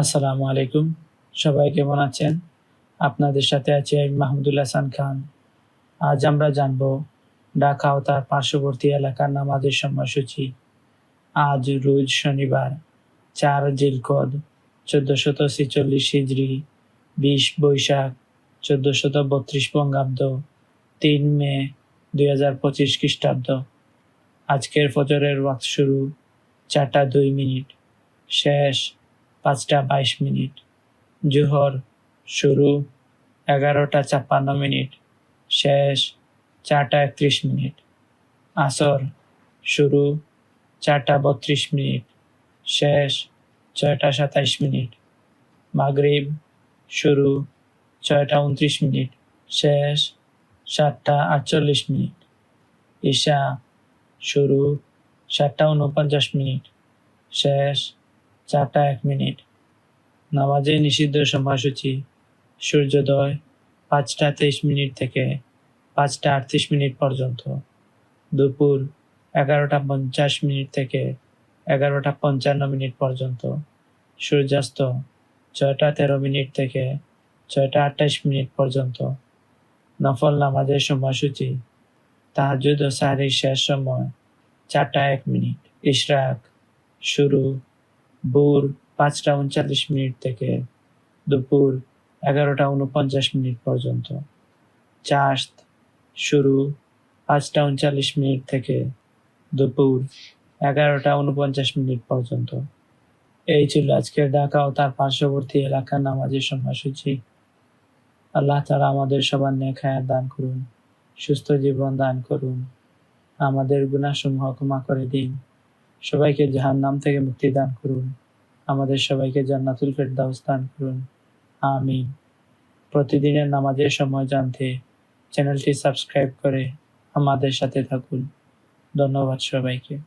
আসসালামু আলাইকুম। সবাই কেমন আছেন? আপনাদের সাথে আছি আমি মাহমুদুল হাসান খান। আজ আমরা জানব ঢাকা ও তার পার্শ্ববর্তী এলাকার নামাজের সময়সূচি। আজ রোজ শনিবার, চার জিলকদ, চোদ্দশত ছেচল্লিশ হিজড়ি বিশ বৈশাখ, চোদ্দশত বত্রিশ বঙ্গাব্দ, তিন মে দুই হাজার পঁচিশ খ্রিস্টাব্দ। আজকের ফজরের ওয়াক্ত শুরু চারটা দুই মিনিট। শেষ পাঁচটা বাইশ মিনিট। জোহর শুরু এগারোটা ছাপ্পান্ন মিনিট। শেষ চারটা একত্রিশ মিনিট। আসর শুরু চারটা বত্রিশ মিনিট। শেষ ছয়টা সাতাইশ মিনিট। মাগরিব শুরু ছয়টা উনত্রিশ মিনিট। শেষ সাতটা আটচল্লিশ মিনিট। ঈশা শুরু সাতটা উনপঞ্চাশ মিনিট। শেষ চারটা এক মিনিট। নামাজে নিষিদ্ধ সময়সূচি, সূর্যোদয় পাঁচটা তেইশ মিনিট থেকে পাঁচটা আটত্রিশ মিনিট পর্যন্ত। দুপুর এগারোটা পঞ্চাশ মিনিট থেকে এগারোটা পঞ্চান্ন মিনিট পর্যন্ত। সূর্যাস্ত ছয়টা তেরো মিনিট থেকে ছয়টা আটাইশ মিনিট পর্যন্ত। নফল নামাজের সময়সূচি তাহাজুদ ও সাহারির শেষ সময় চারটা এক মিনিট। ইশরাক শুরু। ভোর পাঁচটা উনচল্লিশ মিনিট থেকে দুপুর এগারোটা উনপঞ্চাশ মিনিট পর্যন্ত। চাষত শুরু পাঁচটা উনচল্লিশ মিনিট থেকে দুপুর এগারোটা উনপঞ্চাশ মিনিট পর্যন্ত। এই ছিল আজকের ঢাকা ও তার পার্শ্ববর্তী এলাকার নামাজের সময়সূচি। আল্লাহ তারা আমাদের সবার হায়াত দান করুন, সুস্থ জীবন দান করুন। আমাদের গুণাসমূহ ক্ষমা করে দিন। সবাইকে জাহান নাম থেকে মুক্তি দান করুন। আমাদের সবাইকে জান্নাতুল ফেরদাউস দান করুন। আমিন। প্রতিদিনের নামাজের সময় জানতে চ্যানেলটি সাবস্ক্রাইব করে আমাদের সাথে থাকুন। ধন্যবাদ সবাইকে।